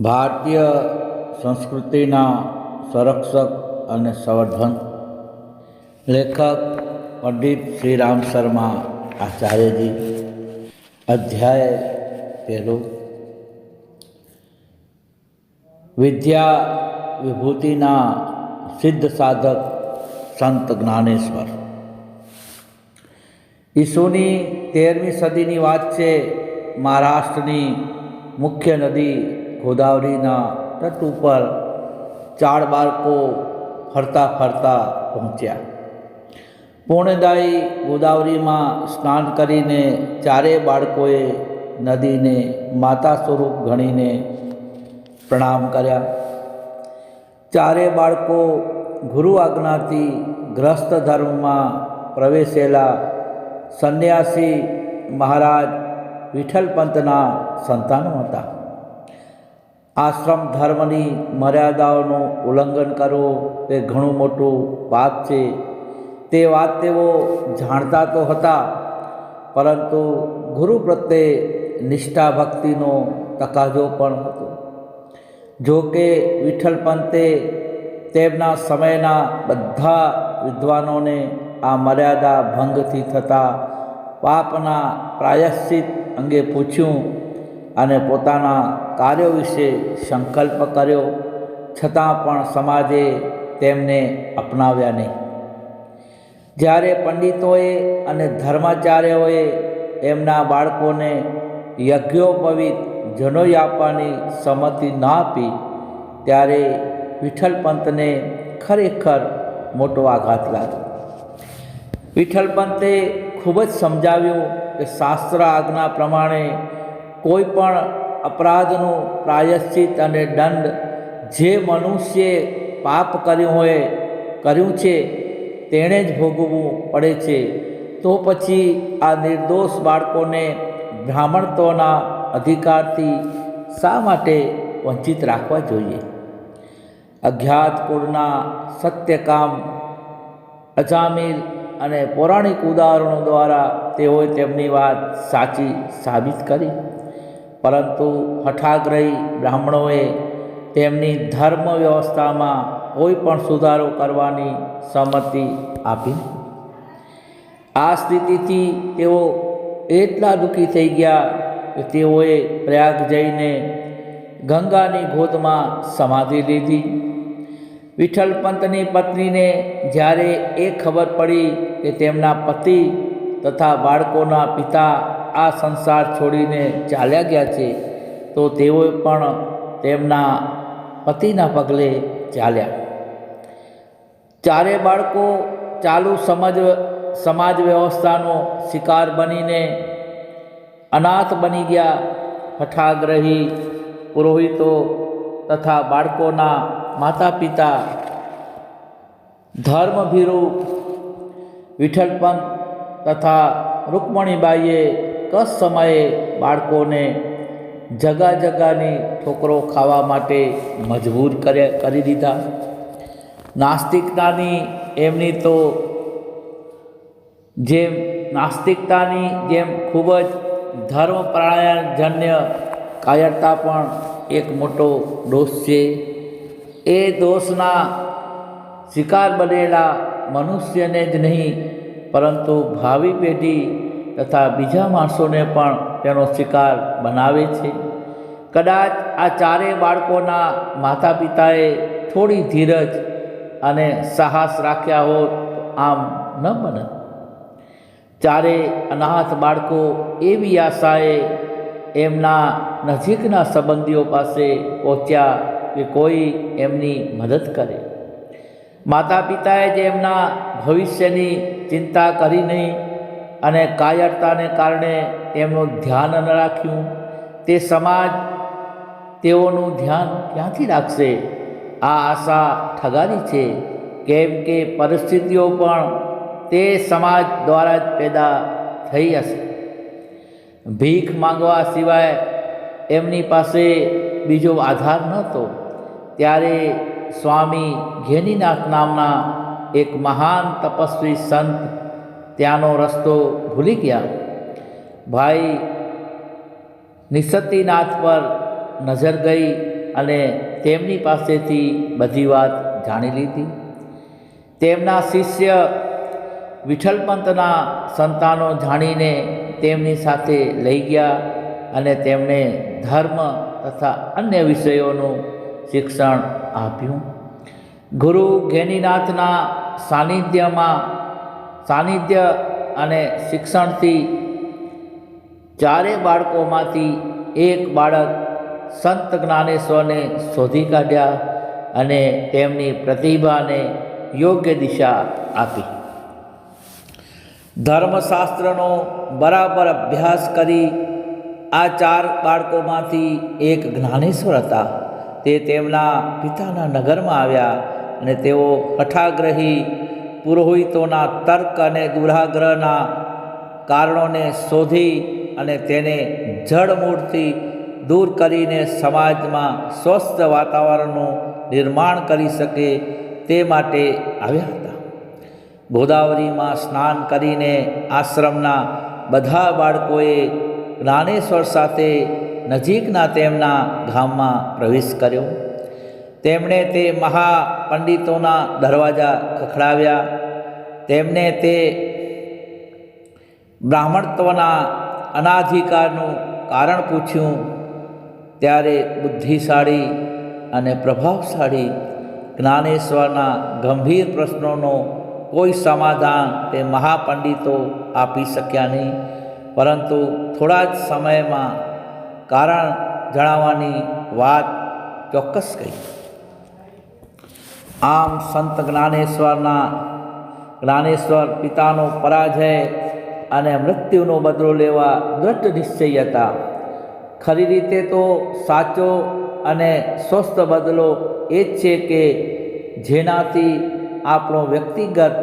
ભારતીય સંસ્કૃતિના સંરક્ષક અને સંવર્ધન લેખક પંડિત શ્રી રામ શર્મા આચાર્યજી, અધ્યાય પહેલો. વિદ્યા વિભૂતિના સિદ્ધ સાધક સંત જ્ઞાનેશ્વર. ઈસુની તેરમી સદીની વાત છે મહારાષ્ટ્રની મુખ્ય નદી ગોદાવરીના તટ ઉપર ચાર બાળકો ફરતા ફરતા પહોંચ્યા. પૂર્ણદાયી ગોદાવરીમાં સ્નાન કરીને ચારેય બાળકોએ નદીને માતા સ્વરૂપ ગણીને પ્રણામ કર્યા. ચારે બાળકો ગુરુ આજ્ઞાથી ગ્રસ્ત ધર્મમાં પ્રવેશેલા સંન્યાસી મહારાજ વિઠ્ઠલપંતના સંતાનો હતા. આશ્રમ ધર્મની મર્યાદાઓનું ઉલ્લંઘન કરવું તે ઘણું મોટું પાપ છે. તે વાત તેઓ જાણતા તો હતા, પરંતુ ગુરુ પ્રત્યે નિષ્ઠા ભક્તિનો તકાજો પણ હતો. જો કે વિઠ્ઠલપંતે તેમના સમયના બધા વિદ્વાનોને આ મર્યાદા ભંગથી થતા પાપના પ્રાયશ્ચિત અંગે પૂછ્યું અને પોતાના કાર્યો વિશે સંકલ્પ કર્યો. છતાં પણ સમાજે તેમને અપનાવ્યા નહીં. જ્યારે પંડિતોએ અને ધર્માચાર્યોએ એમના બાળકોને યજ્ઞોપવિત જનોઈ આપવાની સંમતિ ના આપી, ત્યારે વિઠ્ઠલપંતને ખરેખર મોટો આઘાત લાગ્યો. વિઠ્ઠલપંતે ખૂબ જ સમજાવ્યું કે શાસ્ત્ર આજ્ઞા પ્રમાણે કોઈ પણ અપરાધનું પ્રાયશ્ચિત અને દંડ જે મનુષ્યે પાપ કર્યું હોય, કર્યું છે, તેણે જ ભોગવવું પડે છે. તો પછી આ નિર્દોષ બાળકોને બ્રાહ્મણત્વના અધિકારથી શા માટે વંચિત રાખવા જોઈએ? અજ્ઞાત કુળના સત્યકામ, અજામીલ અને પૌરાણિક ઉદાહરણો દ્વારા તેઓએ તેમની વાત સાચી સાબિત કરી. પરંતુ હઠાગ્રહી બ્રાહ્મણોએ તેમની ધર્મ વ્યવસ્થામાં કોઈ પણ સુધારો કરવાની સંમતિ આપી. આ સ્થિતિથી તેઓ એટલા દુઃખી થઈ ગયા કે તેઓએ પ્રયાગ જઈને ગંગાની ગોદમાં સમાધિ લીધી. વિઠ્ઠલપંતની પત્નીને જ્યારે એ ખબર પડી કે તેમના પતિ તથા બાળકોના પિતા આ સંસાર છોડીને ચાલ્યા ગયા છે, તો તેઓએ પણ તેમના પતિના પગલે ચાલ્યા. ચારે બાળકો ચાલુ સમજ, સમાજ વ્યવસ્થાનો શિકાર બનીને અનાથ બની ગયા. હઠાગ્રહી પુરોહિતો તથા બાળકોના માતા પિતા ધર્મભીરુ, વિઠ્ઠલપંત તથા રૂકમણીબાઈએ કસ સમયે બાળકોને જગા જગાની ઠોકરો ખાવા માટે મજબૂર કર્યા, કરી દીધા. નાસ્તિકતાની એમની તો જેમ, નાસ્તિકતાની જેમ ખૂબ જ ધર્મપ્રાણાયણજન્ય કાયરતા પણ એક મોટો દોષ છે. એ દોષના શિકાર બનેલા મનુષ્યને જ નહીં, પરંતુ ભાવિ પેઢી તથા બીજા માણસોને પણ તેનો શિકાર બનાવે છે. કદાચ આ ચારેય બાળકોના માતા પિતાએ થોડી ધીરજ અને સાહસ રાખ્યા હોત આમ ન બને. ચારે અનાથ બાળકો એવી આશાએ એમના નજીકના સંબંધીઓ પાસે પહોંચ્યા કે કોઈ એમની મદદ કરે. માતા પિતાએ જે એમના ભવિષ્યની ચિંતા કરી નહીં અને કાયરતાને કારણે તેમનું ધ્યાન ન રાખ્યું. તે સમાજ તેઓનું ધ્યાન ક્યાંથી રાખશે? આ આશા ઠગારી છે. કેમ કે પરિસ્થિતિઓ પણ તે સમાજ દ્વારા જ પેદા થઈ હશે. ભીખ માંગવા સિવાય એમની પાસે બીજો આધાર નહોતો. ત્યારે સ્વામી ઘેનીનાથ નામના એક મહાન તપસ્વી સંત ત્યાંનો રસ્તો ભૂલી ગયા. ભાઈ નિસતીનાથ પર નજર ગઈ અને તેમની પાસેથી બધી વાત જાણી લીધી. તેમના શિષ્ય વિઠ્ઠલપંતના સંતાનો જાણીને તેમની સાથે લઈ ગયા અને તેમણે ધર્મ તથા અન્ય વિષયોનું શિક્ષણ આપ્યું. ગુરુ જ્ઞાનીનાથના સાનિધ્યમાં સાનિધ્ય અને શિક્ષણથી ચારે બાળકોમાંથી એક બાળક સંત જ્ઞાનેશ્વરને શોધી કાઢ્યા અને તેમની પ્રતિભાને યોગ્ય દિશા આપી. ધર્મશાસ્ત્રનો બરાબર અભ્યાસ કરી આ ચાર બાળકોમાંથી એક જ્ઞાનેશ્વર હતા. તે તેમના પિતાના નગરમાં આવ્યા અને તેઓ હઠાગ્રહી પુરોહિતોના તર્ક અને દુરાગ્રહના કારણોને શોધી અને તેને જડમૂળથી દૂર કરીને સમાજમાં સ્વસ્થ વાતાવરણનું નિર્માણ કરી શકે તે માટે આવ્યા હતા. ગોદાવરીમાં સ્નાન કરીને આશ્રમના બધા બાળકોએ જ્ઞાનેશ્વર સાથે નજીકના તેમના ગામમાં પ્રવેશ કર્યો. તેમણે તે મહાપંડિતોના દરવાજા ખખડાવ્યા. તેમને તે બ્રાહ્મણત્વના અનાધિકારનું કારણ પૂછ્યું. ત્યારે બુદ્ધિશાળી અને પ્રભાવશાળી જ્ઞાનેશ્વરના ગંભીર પ્રશ્નોનો કોઈ સમાધાન તે મહાપંડિતો આપી શક્યા નહીં. પરંતુ થોડા જ સમયમાં કારણ જણાવવાની વાત ચોક્કસ કહી. આમ સંત જ્ઞાનેશ્વરના જ્ઞાનેશ્વર પિતાનો પરાજય અને મૃત્યુનો બદલો લેવા દ્રઢ નિશ્ચય હતા. ખરી રીતે તો સાચો અને સ્વસ્થ બદલો એ જ છે કે જેનાથી આપણો વ્યક્તિગત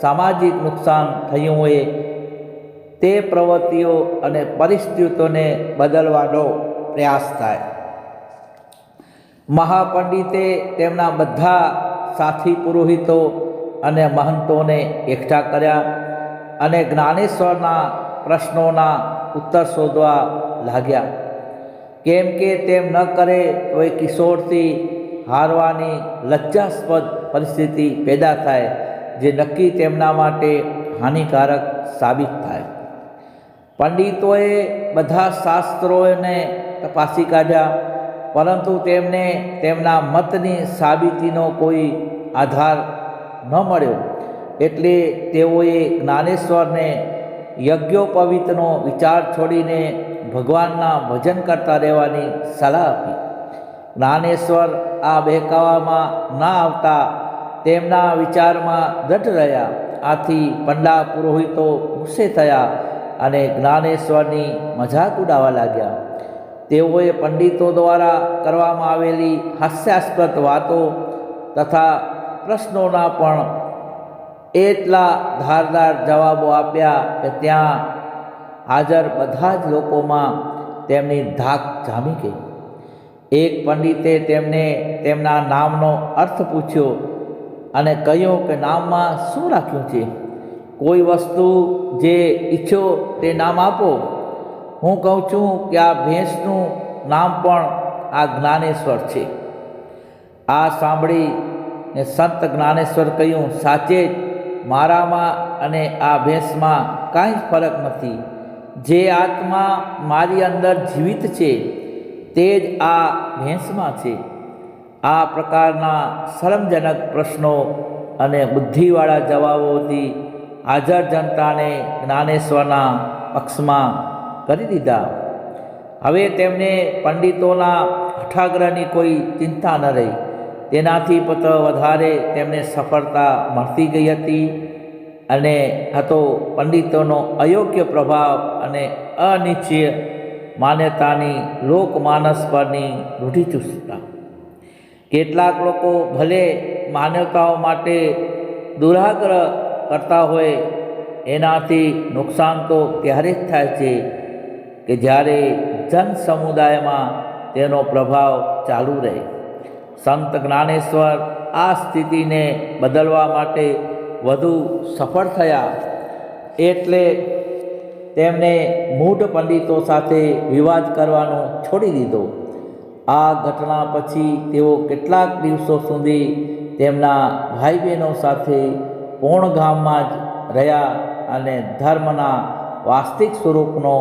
સામાજિક નુકસાન થયું હોય, તે પ્રવૃત્તિઓ અને પરિસ્થિતિઓને બદલવાનો પ્રયાસ થાય. મહાપંડિતે તેમના બધા સાથી પુરોહિતો અને મહંતોને એકઠા કર્યા અને જ્ઞાનેશ્વરના પ્રશ્નોના ઉત્તર શોધવા લાગ્યા. કેમ કે તેમ ન કરે તો એ કિશોરથી હારવાની લજ્જાસ્પદ પરિસ્થિતિ પેદા થાય, જે નક્કી તેમના માટે હાનિકારક સાબિત થાય. પંડિતોએ બધા શાસ્ત્રોને તપાસી કાઢ્યા પરંતુ તેમને તેમના મતની સાબિતીનો કોઈ આધાર ન મળ્યો. એટલે તેઓએ જ્ઞાનેશ્વરને યજ્ઞોપવિતનો વિચાર છોડીને ભગવાનના ભજન કરતા રહેવાની સલાહ આપી. જ્ઞાનેશ્વર આ બહેકાવામાં ના આવતા તેમના વિચારમાં દઢ રહ્યા. આથી પંડા પુરોહિતો ગુસ્સે થયા અને જ્ઞાનેશ્વરની મજાક ઉડાવવા લાગ્યા. તેઓએ પંડિતો દ્વારા કરવામાં આવેલી હાસ્યાસ્પદ વાતો તથા પ્રશ્નોના પણ એટલા ધારદાર જવાબો આપ્યા કે ત્યાં હાજર બધા જ લોકોમાં તેમની ધાક જામી ગઈ. એક પંડિતે તેમને તેમના નામનો અર્થ પૂછ્યો અને કહ્યું કે નામમાં શું રાખ્યું છે? કોઈ વસ્તુ જે ઈચ્છો તે નામ આપો. હું કહું છું કે આ ભેંસનું નામ પણ આ જ્ઞાનેશ્વર છે. આ સાંભળી ને સંત જ્ઞાનેશ્વર કહ્યું, સાચે જ મારામાં અને આ ભેંસમાં કાંઈ જ ફરક નથી. જે આત્મા મારી અંદર જીવિત છે, તે જ આ ભેંસમાં છે. આ પ્રકારના શરમજનક પ્રશ્નો અને બુદ્ધિવાળા જવાબોથી હાજર જનતાને જ્ઞાનેશ્વરના પક્ષમાં કરી દીધા. હવે તેમને પંડિતોના હઠાગ્રહની કોઈ ચિંતા ન રહી. તેનાથી પત્ર વધારે તેમને સફળતા મળતી ગઈ હતી અને હતો પંડિતોનો અયોગ્ય પ્રભાવ અને અનિશ્ચય માન્યતાની લોકમાનસ પરની રૂઢિચુસ્તતા કેટલાક લોકો ભલે માન્યતાઓ માટે દુરાગ્રહ કરતા હોય, એનાથી નુકસાન તો ત્યારે જ થાય છે. કે જ્યારે જન સમુદાયમાં તેનો પ્રભાવ ચાલુ રહે. સંત જ્ઞાનેશ્વર આ સ્થિતિને બદલવા માટે વધુ સફળ થયા એટલે તેમણે મૂઢ પંડિતો સાથે વિવાદ કરવાનો છોડી દીધો. આ ઘટના પછી તેઓ કેટલાક દિવસો સુધી તેમના ભાઈ બહેનો સાથે પૂર્ણ ગામમાં જ રહ્યા અને ધર્મના વાસ્તવિક સ્વરૂપનો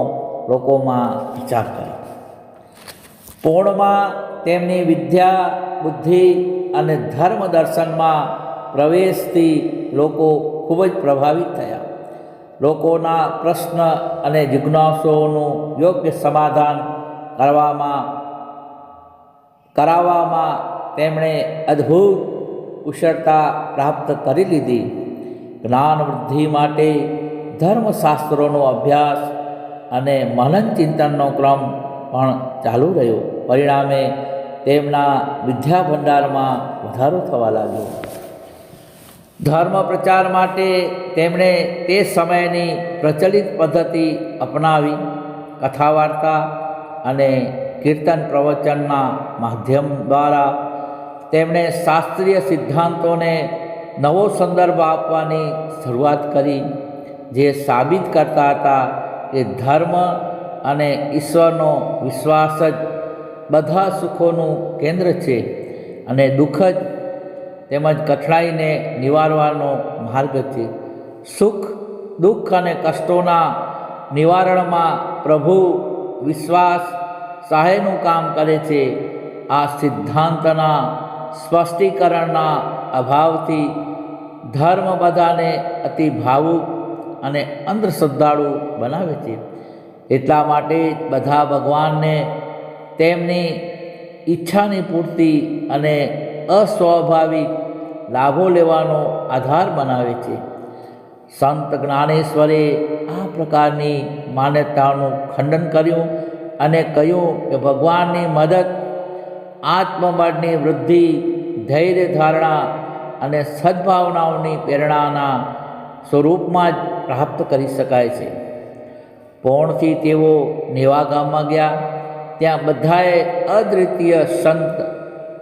લોકોમાં વિચાર કર્યો પૂર્ણમાં તેમની વિદ્યા, બુદ્ધિ અને ધર્મ દર્શનમાં પ્રવેશથી લોકો ખૂબ જ પ્રભાવિત થયા. લોકોના પ્રશ્ન અને જિજ્ઞાસોનું યોગ્ય સમાધાન કરવામાં, કરાવવામાં તેમણે અદ્ભુત કુશળતા પ્રાપ્ત કરી લીધી. જ્ઞાન વૃદ્ધિ માટે ધર્મશાસ્ત્રોનો અભ્યાસ અને મનન ચિંતનનો ક્રમ પણ ચાલુ રહ્યો. પરિણામે તેમના વિદ્યા ભંડારમાં વધારો થવા લાગ્યો. ધર્મ પ્રચાર માટે તેમણે તે સમયની પ્રચલિત પદ્ધતિ અપનાવી કથા વાર્તા અને કીર્તન પ્રવચનના માધ્યમ દ્વારા તેમણે શાસ્ત્રીય સિદ્ધાંતોને નવો સંદર્ભ આપવાની શરૂઆત કરી, જે સાબિત કરતા હતા કે ધર્મ અને ઈશ્વરનો વિશ્વાસ જ બધા સુખોનું કેન્દ્ર છે અને દુઃખ જ તેમજ કઠણાઈને નિવારવાનો માર્ગ છે. સુખ, દુઃખ અને કષ્ટોના નિવારણમાં પ્રભુ વિશ્વાસ સહાયનું કામ કરે છે. આ સિદ્ધાંતના સ્પષ્ટીકરણના અભાવથી ધર્મ બધાને અતિ ભાવુક અને અંધશ્રદ્ધાળુ બનાવે છે. એટલા માટે બધા ભગવાનને તેમની ઈચ્છાની પૂર્તિ અને અસ્વાભાવિક લાભો લેવાનો આધાર બનાવે છે. સંત જ્ઞાનેશ્વરે આ પ્રકારની માન્યતાઓનું ખંડન કર્યું અને કહ્યું કે ભગવાનની મદદ, આત્મબળની વૃદ્ધિ, ધૈર્ય ધારણા અને સદભાવનાઓની પ્રેરણાના સ્વરૂપમાં જ પ્રાપ્ત કરી શકાય છે. પોણથી તેઓ નેવા ગામમાં ગયા. ત્યાં બધાએ અદ્વિતીય સંત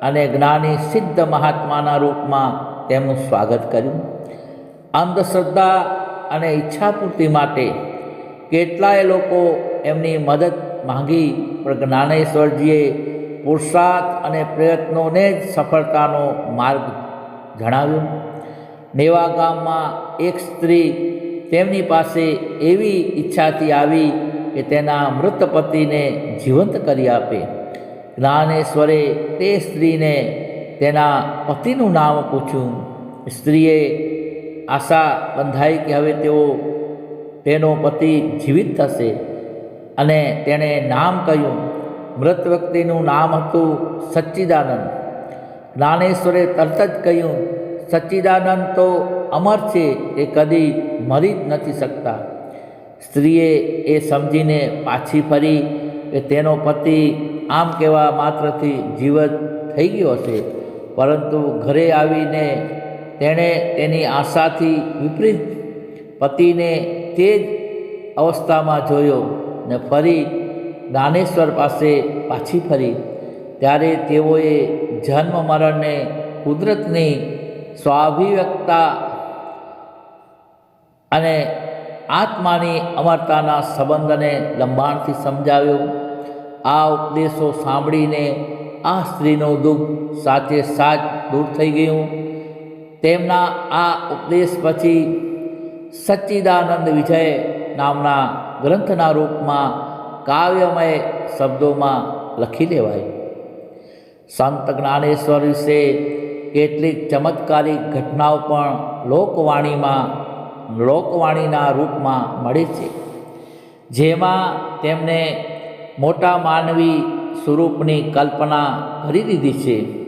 અને જ્ઞાની સિદ્ધ મહાત્માના રૂપમાં તેમનું સ્વાગત કર્યું. અંધશ્રદ્ધા અને ઈચ્છાપૂર્તિ માટે કેટલાય લોકો એમની મદદ માંગી. પણ જ્ઞાનેશ્વરજીએ પુરુષાર્થ અને પ્રયત્નોને જ સફળતાનો માર્ગ જણાવ્યો. નેવા ગામમાં એક સ્ત્રી તેમની પાસે એવી ઈચ્છાથી આવી કે તેના મૃત પતિને જીવંત કરી આપે. જ્ઞાનેશ્વરે તે સ્ત્રીને તેના પતિનું નામ પૂછ્યું. સ્ત્રીએ આશા બંધાઈ કે હવે તેઓ તેનો પતિ જીવિત થશે. અને તેણે નામ કહ્યું. મૃત વ્યક્તિનું નામ હતું સચ્ચિદાનંદ. જ્ઞાનેશ્વરે તરત જ કહ્યું, સચ્ચિદાનંદ તો અમર છે એ કદી મરી જ નથી શકતા. સ્ત્રીએ એ સમજીને પાછી ફરી કે તેનો પતિ આમ કહેવા માત્રથી જીવત થઈ ગયો હશે. પરંતુ ઘરે આવીને તેણે તેની આશાથી વિપરીત પતિને તે જ અવસ્થામાં જોયો ને ફરી દાનેશ્વર પાસે પાછી ફરી. ત્યારે તેઓએ જન્મ મરણને કુદરતની સ્વાભિવ્યક્તા અને આત્માની અમરતાના સંબંધને લંબાણથી સમજાવ્યો. આ ઉપદેશો સાંભળીને આ સ્ત્રીનું દુઃખ સાચે સાચ દૂર થઈ ગયું. તેમના આ ઉપદેશ પછી સચ્ચિદાનંદ વિજય નામના ગ્રંથના રૂપમાં કાવ્યમય શબ્દોમાં લખી દેવાય સંત જ્ઞાનેશ્વર વિશે કેટલીક ચમત્કારિક ઘટનાઓ પણ લોકવાણીમાં લોકવાણીના રૂપમાં મળે છે. જેમાં તેમને મોટા માનવી સ્વરૂપની કલ્પના કરી દીધી છે.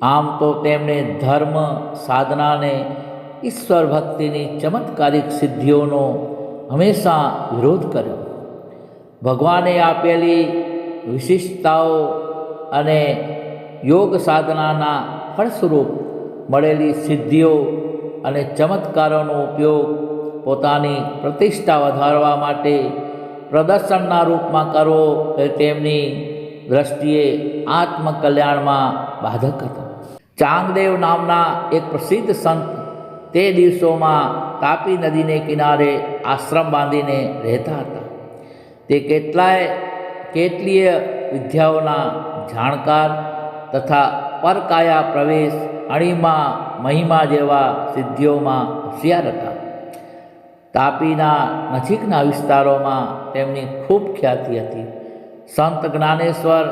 આમ તો તેમણે ધર્મ, સાધનાને, ઈશ્વર ભક્તિની ચમત્કારિક સિદ્ધિઓનો હંમેશા વિરોધ કર્યો. ભગવાને આપેલી વિશિષ્ટતાઓ અને યોગ સાધનાના ફળસ્વરૂપ મળેલી સિદ્ધિઓ અને ચમત્કારોનો ઉપયોગ પોતાની પ્રતિષ્ઠા વધારવા માટે પ્રદર્શનના રૂપમાં કરવો એ તેમની દ્રષ્ટિએ આત્મકલ્યાણમાં બાધક હતો. ચાંગદેવ નામના એક પ્રસિદ્ધ સંત તે દિવસોમાં તાપી નદીને કિનારે આશ્રમ બાંધીને રહેતા હતા. તે કેટલાય, કેટલીય વિદ્યાઓના જાણકાર તથા પરકાયા પ્રવેશ, અણીમાં, મહિમા જેવા સિદ્ધિઓમાં હોશિયાર હતા. તાપીના નજીકના વિસ્તારોમાં તેમની ખૂબ ખ્યાતિ હતી. સંત જ્ઞાનેશ્વર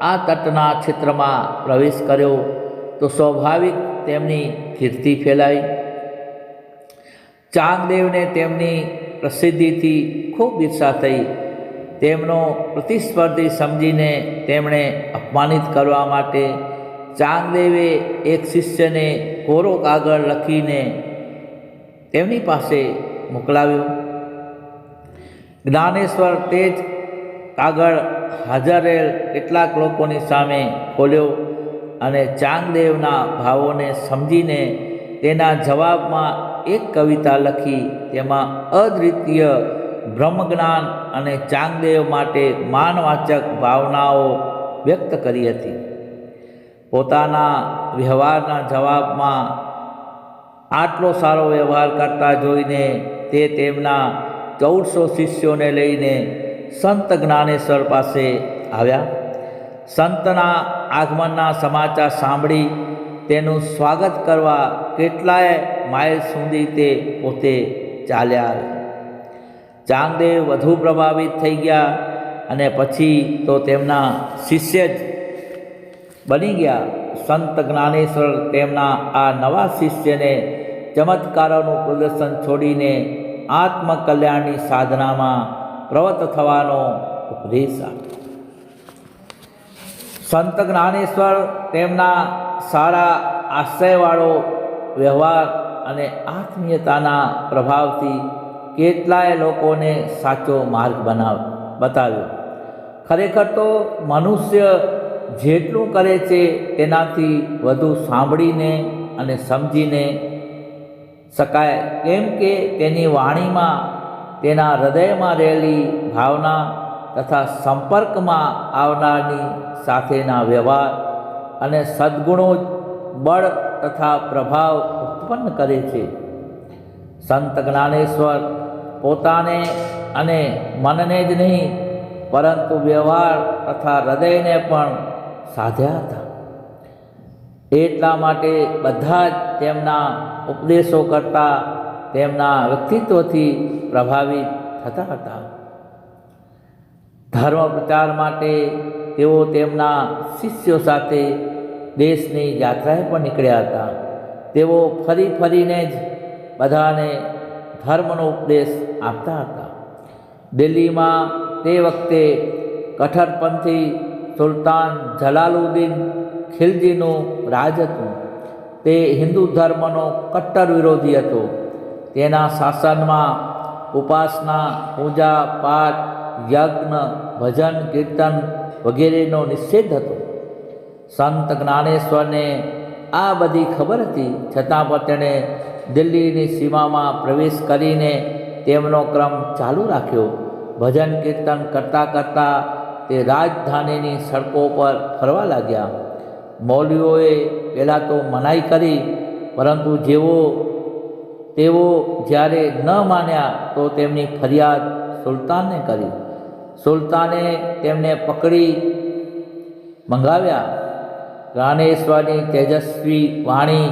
આ તટના ક્ષેત્રમાં પ્રવેશ કર્યો તો સ્વાભાવિક તેમની કીર્તિ ફેલાઈ. ચાંદદેવને તેમની પ્રસિદ્ધિથી ખૂબ ઈર્ષા થઈ. તેમનો પ્રતિસ્પર્ધી સમજીને તેમણે અપમાનિત કરવા માટે ચાંગદેવે એક શિષ્યને કોરો કાગળ લખીને તેમની પાસે મોકલાવ્યો. જ્ઞાનેશ્વર તે જ કાગળ હાજર રહેલ કેટલાક લોકોની સામે ખોલ્યો અને ચાંગદેવના ભાવોને સમજીને તેના જવાબમાં એક કવિતા લખી તેમાં અદ્વિતીય બ્રહ્મજ્ઞાન અને ચાંગદેવ માટે માનવાચક ભાવનાઓ વ્યક્ત કરી હતી. પોતાના વ્યવહારના જવાબમાં આટલો સારો વ્યવહાર કરતા જોઈને તે તેમના ચૌદસો શિષ્યોને લઈને સંત જ્ઞાનેશ્વર પાસે આવ્યા. સંતના આગમનના સમાચાર સાંભળી તેનું સ્વાગત કરવા કેટલાય માઇલ સુધી તે પોતે ચાલ્યા આવ્યા. ચાંગદેવ વધુ પ્રભાવિત થઈ ગયા અને પછી તો તેમના શિષ્ય જ બની ગયા. સંત જ્ઞાનેશ્વર તેમના આ નવા શિષ્યને ચમત્કારોનું પ્રદર્શન છોડીને આત્મકલ્યાણની સાધનામાં પ્રવત થવાનો ઉપદેશ આપ્યો. સંત જ્ઞાનેશ્વર તેમના સારા આશ્રયવાળો વ્યવહાર અને આત્મીયતાના પ્રભાવથી કેટલાય લોકોને સાચો માર્ગ બનાવ, બતાવ્યો. ખરેખર તો મનુષ્ય જેટલું કરે છે તેનાથી વધુ સાંભળીને અને સમજીને શકાય. કેમ કે તેની વાણીમાં તેના હૃદયમાં રહેલી ભાવના તથા સંપર્કમાં આવનારની સાથેના વ્યવહાર અને સદ્ગુણો બળ તથા પ્રભાવ ઉત્પન્ન કરે છે. સંત જ્ઞાનેશ્વર પોતાને અને મનને જ નહીં, પરંતુ વ્યવહાર તથા હૃદયને પણ સાધ્યા હતા. એટલા માટે બધા જ તેમના ઉપદેશો કરતા તેમના વ્યક્તિત્વથી પ્રભાવિત થતા હતા. ધર્મ પ્રચાર માટે તેઓ તેમના શિષ્યો સાથે દેશની યાત્રાએ પણ નીકળ્યા હતા. તેઓ ફરી ફરીને જ બધાને ધર્મનો ઉપદેશ આપતા હતા. દિલ્હીમાં તે વખતે કઠરપંથી સુલતાન જલાલુદ્દીન ખિલજીનું રાજ હતું. તે હિન્દુ ધર્મનો કટ્ટર વિરોધી હતો. તેના શાસનમાં ઉપાસના, પૂજા, પાઠ, યજ્ઞ, ભજન, કીર્તન વગેરેનો નિષેધ હતો. સંત જ્ઞાનેશ્વરને આ બધી ખબર હતી, છતાં પણ તેણે દિલ્હીની સીમામાં પ્રવેશ કરીને તેમનો ક્રમ ચાલુ રાખ્યો. ભજન કીર્તન કરતાં કરતાં તે રાજધાનીની સડકો પર ફરવા લાગ્યા. મૌલવીઓએ પહેલાં તો મનાઈ કરી, પરંતુ જેવો તેઓ જ્યારે ન માન્યા તો તેમની ફરિયાદ સુલતાનને કરી. સુલતાને તેમને પકડી મંગાવ્યા. રાણેશ્વરની તેજસ્વી વાણી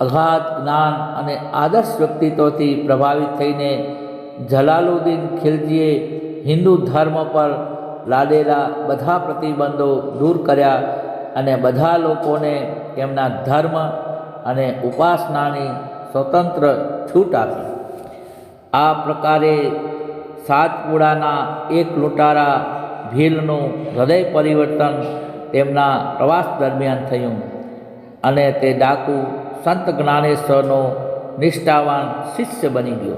અગાધ જ્ઞાન અને આદર્શ વ્યક્તિત્વથી પ્રભાવિત થઈને જલાલુદ્દીન ખિલજીએ હિન્દુ ધર્મ પર લાદેલા બધા પ્રતિબંધો દૂર કર્યા અને બધા લોકોને તેમના ધર્મ અને ઉપાસનાની સ્વતંત્ર છૂટ આપી. આ પ્રકારે સાતપુડાના એક લૂંટારા ભીલનું હૃદય પરિવર્તન તેમના પ્રવાસ દરમિયાન થયું અને તે ડાકુ સંત જ્ઞાનેશ્વરનો નિષ્ઠાવાન શિષ્ય બની ગયો.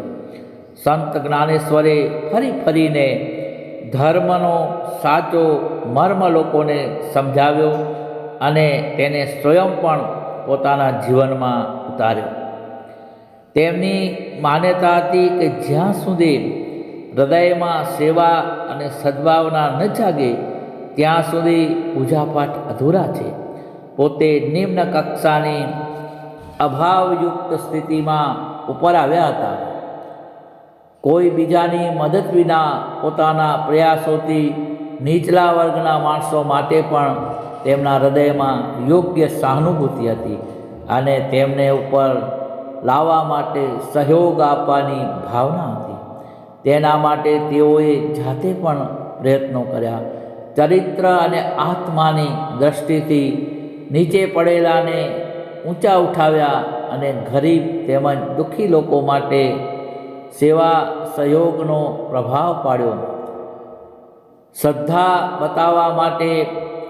સંત જ્ઞાનેશ્વરે ફરી ફરીને ધર્મનો સાચો મર્મ લોકોને સમજાવ્યો અને તેને સ્વયં પણ પોતાના જીવનમાં ઉતાર્યો. તેમની માન્યતા હતી કે જ્યાં સુધી હૃદયમાં સેવા અને સદ્ભાવના ન જાગે, ત્યાં સુધી પૂજાપાઠ અધૂરા છે. પોતે નિમ્ન કક્ષાની અભાવયુક્ત સ્થિતિમાં ઉપર આવ્યા હતા. કોઈ બીજાની મદદ વિના પોતાના પ્રયાસોથી નીચલા વર્ગના માણસો માટે પણ તેમના હૃદયમાં યોગ્ય સહાનુભૂતિ હતી અને તેમને ઉપર લાવવા માટે સહયોગ આપવાની ભાવના હતી. તેના માટે તેઓએ જાતે પણ પ્રયત્નો કર્યા. ચરિત્ર અને આત્માની દ્રષ્ટિથી નીચે પડેલાને ઊંચા ઉઠાવ્યા અને ગરીબ તેમજ દુઃખી લોકો માટે સેવા સહયોગનો પ્રભાવ પાડ્યો. શ્રદ્ધા બતાવવા માટે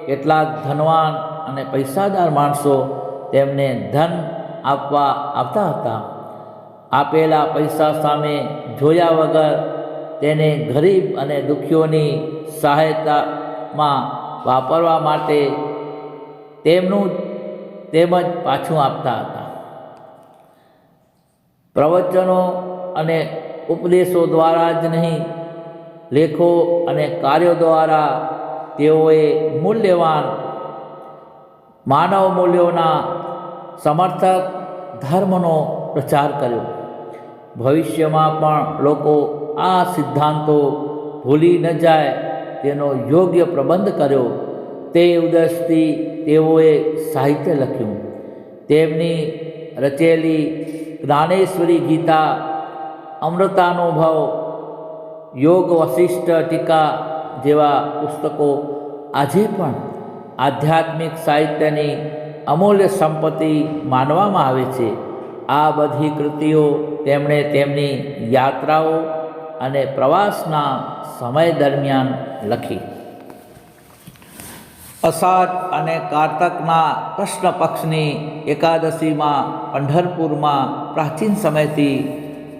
કેટલાક ધનવાન અને પૈસાદાર માણસો તેમને ધન આપવા આવતા હતા. આપેલા પૈસા સામે જોયા વગર તેને ગરીબ અને દુઃખીઓની સહાયતામાં વાપરવા માટે તેમનું તેમજ પાછું આપતા હતા. પ્રવચનો અને ઉપદેશો દ્વારા જ નહીં, લેખો અને કાર્યો દ્વારા તેઓએ મૂલ્યવાન માનવ મૂલ્યોના સમર્થક ધર્મનો પ્રચાર કર્યો. ભવિષ્યમાં પણ લોકો આ સિદ્ધાંતો ભૂલી ન જાય તેનો યોગ્ય પ્રબંધ કર્યો. તે ઉદ્દેશથી તેઓએ સાહિત્ય લખ્યું. તેમની રચેલી જ્ઞાનેશ્વરી ગીતા, અમૃતાનુભવ, યોગ વશિષ્ઠ ટીકા જેવા પુસ્તકો આજે પણ આધ્યાત્મિક સાહિત્યની અમૂલ્ય સંપત્તિ માનવામાં આવે છે. આ બધી કૃતિઓ તેમણે તેમની યાત્રાઓ અને પ્રવાસના સમય દરમિયાન લખી. અષાઢ અને કારતકના કૃષ્ણ પક્ષની એકાદશીમાં, પંઢરપુરમાં પ્રાચીન સમયથી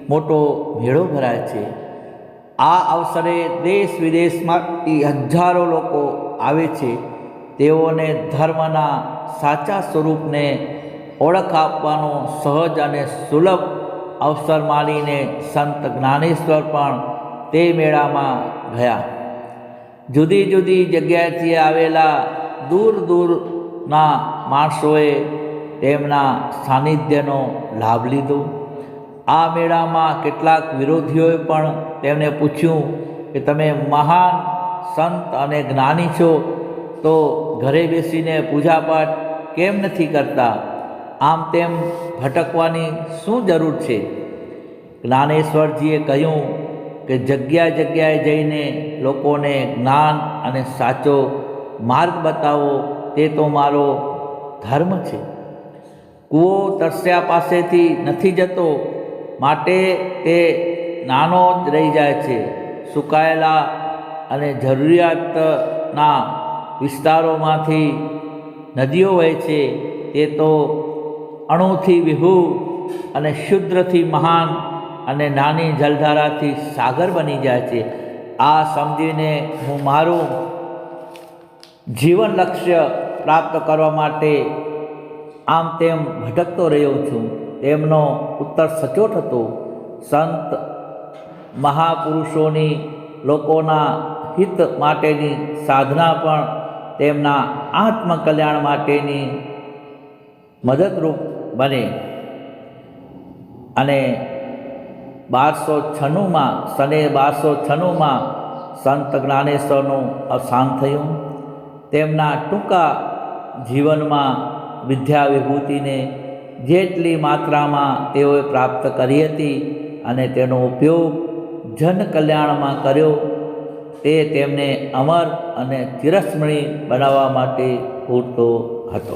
મોટો મેળો ભરાય છે. આ અવસરે દેશ વિદેશમાંથી હજારો લોકો આવે છે. તેઓને ધર્મના સાચા સ્વરૂપને ઓળખ આપવાનો સહજ અને સુલભ અવસર માનીને સંત જ્ઞાનેશ્વર પણ તે મેળામાં ગયા. જુદી જુદી જગ્યાએથી આવેલા દૂર દૂરના માણસોએ તેમના સાનિધ્યનો લાભ લીધો. આ મેળામાં કેટલાક વિરોધીઓએ પણ તેમને પૂછ્યું કે, તમે મહાન સંત અને જ્ઞાની છો, તો ઘરે બેસીને પૂજાપાઠ કેમ નથી કરતા? આમ તેમ ભટકવાની શું જરૂર છે? જ્ઞાનેશ્વરજીએ કહ્યું કે જગ્યા જગ્યાએ જઈને લોકોને જ્ઞાન અને સાચો માર્ગ બતાવો, તે તો મારો ધર્મ છે. કૂવો તરસ્યા પાસેથી નથી જતો, માટે તે નાનો જ રહી જાય છે. સુકાયેલા અને જરૂરિયાતના વિસ્તારોમાંથી નદીઓ વહે છે, તે તો અણુથી વિહુ અને શુદ્રથી મહાન અને નાની જલધારાથી સાગર બની જાય છે. આ સમજીને હું મારું જીવન લક્ષ્ય પ્રાપ્ત કરવા માટે આમ તેમ ભટકતો રહ્યો છું. તેમનો ઉત્તર સચોટ હતો. સંત મહાપુરુષોની લોકોના હિત માટેની સાધના પણ તેમના આત્મકલ્યાણ માટેની મદદરૂપ બને. અને બારસો છન્નુંમાં, સને બારસો છન્નુંમાં સંત જ્ઞાનેશ્વરનું અવસાન થયું. તેમના ટૂંકા જીવનમાં વિદ્યા વિભૂતિને જેટલી માત્રામાં તેઓએ પ્રાપ્ત કરી હતી અને તેનો ઉપયોગ જન કલ્યાણમાં કર્યો તે તેમને અમર અને ચિરસ્મરણી બનાવવા માટે પૂરતો હતો.